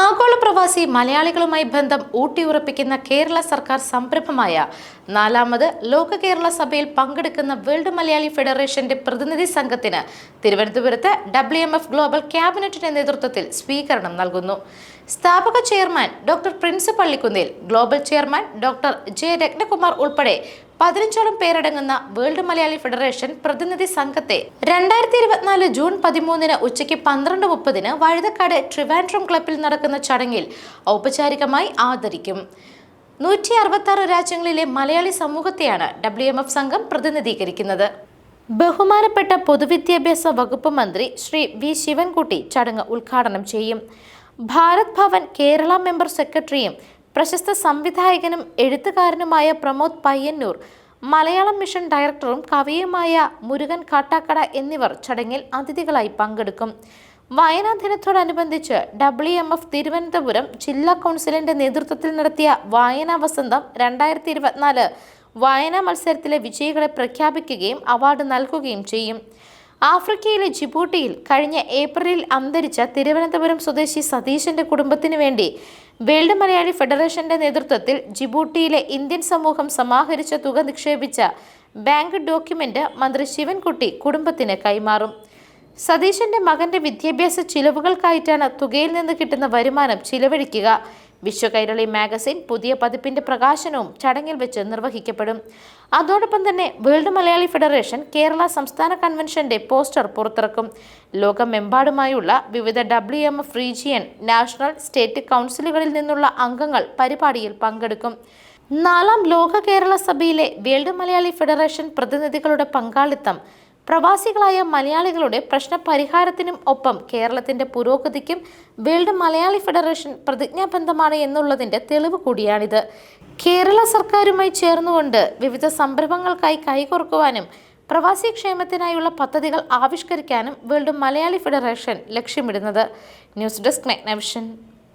ആഗോള പ്രവാസി മലയാളികളുമായി ബന്ധം ഊട്ടിയുറപ്പിക്കുന്ന കേരള സർക്കാർ സംരംഭമായ നാലാമത് ലോക കേരള സഭയിൽ പങ്കെടുക്കുന്ന വേൾഡ് മലയാളി ഫെഡറേഷന്റെ പ്രതിനിധി സംഘത്തിന് തിരുവനന്തപുരത്ത് ഡബ്ല്യു ഗ്ലോബൽ ക്യാബിനറ്റിന്റെ നേതൃത്വത്തിൽ സ്വീകരണം നൽകുന്നു. സ്ഥാപക chairman doctor Prince Pallikkunnil global chairman doctor J Ratnakumar ഉൾപ്പെടെ പതിനഞ്ചോളം പേരടങ്ങുന്ന വേൾഡ് മലയാളി ഫെഡറേഷൻ പ്രതിനിധി സംഘത്തെ രണ്ടായിരത്തി ഇരുപത്തിനാല് ജൂൺ പതിമൂന്നിന് ഉച്ചയ്ക്ക് പന്ത്രണ്ട് മുപ്പതിന് വഴുതക്കാട് ട്രിവാൻഡ്രം ക്ലബിൽ നടക്കുന്ന ചടങ്ങിൽ ഔപചാരികമായി ആദരിക്കും. നൂറ്റി അറുപത്തി രാജ്യങ്ങളിലെ മലയാളി സമൂഹത്തെയാണ് ഡബ്ല്യു എം എഫ് സംഘം പ്രതിനിധീകരിക്കുന്നത്. ബഹുമാനപ്പെട്ട പൊതുവിദ്യാഭ്യാസ വകുപ്പ് മന്ത്രി ശ്രീ വി ശിവൻകുട്ടി ചടങ്ങ് ഉദ്ഘാടനം ചെയ്യും. ഭാരത് ഭവൻ കേരള മെമ്പർ സെക്രട്ടറിയും പ്രശസ്ത സംവിധായകനും എഴുത്തുകാരനുമായ പ്രമോദ് പയ്യന്നൂർ മലയാളം മിഷൻ ഡയറക്ടറും കവിയുമായ മുരുകൻ കാട്ടാക്കട എന്നിവർ ചടങ്ങിൽ അതിഥികളായി പങ്കെടുക്കും. വയനാ ദിനത്തോടനുബന്ധിച്ച് ഡബ്ല്യു എം എഫ് തിരുവനന്തപുരം ജില്ലാ കൗൺസിലിന്റെ നേതൃത്വത്തിൽ നടത്തിയ വായനാ വസന്തം രണ്ടായിരത്തി ഇരുപത്തിനാല് വായനാ മത്സരത്തിലെ വിജയികളെ പ്രഖ്യാപിക്കുകയും അവാർഡ് നൽകുകയും ചെയ്യും. ആഫ്രിക്കയിലെ ജിബൂട്ടിയിൽ കഴിഞ്ഞ ഏപ്രിലിൽ അന്തരിച്ച തിരുവനന്തപുരം സ്വദേശി സതീശന്റെ കുടുംബത്തിനു വേണ്ടി വേൾഡ് മലയാളി ഫെഡറേഷന്റെ നേതൃത്വത്തിൽ ജിബൂട്ടിയിലെ ഇന്ത്യൻ സമൂഹം സമാഹരിച്ച തുക നിക്ഷേപിച്ച ബാങ്ക് ഡോക്യുമെന്റ് മന്ത്രി ശിവൻകുട്ടി കുടുംബത്തിന് കൈമാറും. സതീശന്റെ മകന്റെ വിദ്യാഭ്യാസ ചിലവുകൾക്കായിട്ടാണ് തുകയിൽ നിന്ന് കിട്ടുന്ന വരുമാനം ചിലവഴിക്കുക. വിശ്വകൈരളി മാഗസിൻ പുതിയ പതിപ്പിന്റെ പ്രകാശനവും ചടങ്ങിൽ വെച്ച് നിർവഹിക്കപ്പെടും. അതോടൊപ്പം തന്നെ വേൾഡ് മലയാളി ഫെഡറേഷൻ കേരള സംസ്ഥാന കൺവെൻഷന്റെ പോസ്റ്റർ പുറത്തിറക്കും. ലോകമെമ്പാടുമായുള്ള വിവിധ W M F region national state കൗൺസിലുകളിൽ നിന്നുള്ള അംഗങ്ങൾ പരിപാടിയിൽ പങ്കെടുക്കും. നാലാം ലോക കേരള സഭയിലെ വേൾഡ് മലയാളി ഫെഡറേഷൻ പ്രതിനിധികളുടെ പങ്കാളിത്തം പ്രവാസികളായ മലയാളികളുടെ പ്രശ്ന പരിഹാരത്തിനും ഒപ്പം കേരളത്തിന്റെ പുരോഗതിക്കും വേൾഡ് മലയാളി ഫെഡറേഷൻ പ്രതിജ്ഞാബന്ധമാണ് എന്നുള്ളതിന്റെ തെളിവ് കൂടിയാണിത്. കേരള സർക്കാരുമായി ചേർന്നുകൊണ്ട് വിവിധ സംരംഭങ്ങൾക്കായി കൈകോർക്കുവാനും പ്രവാസി ക്ഷേമത്തിനായുള്ള പദ്ധതികൾ ആവിഷ്കരിക്കാനും വേൾഡ് മലയാളി ഫെഡറേഷൻ ലക്ഷ്യമിടുന്നത്. News desk Megnavision.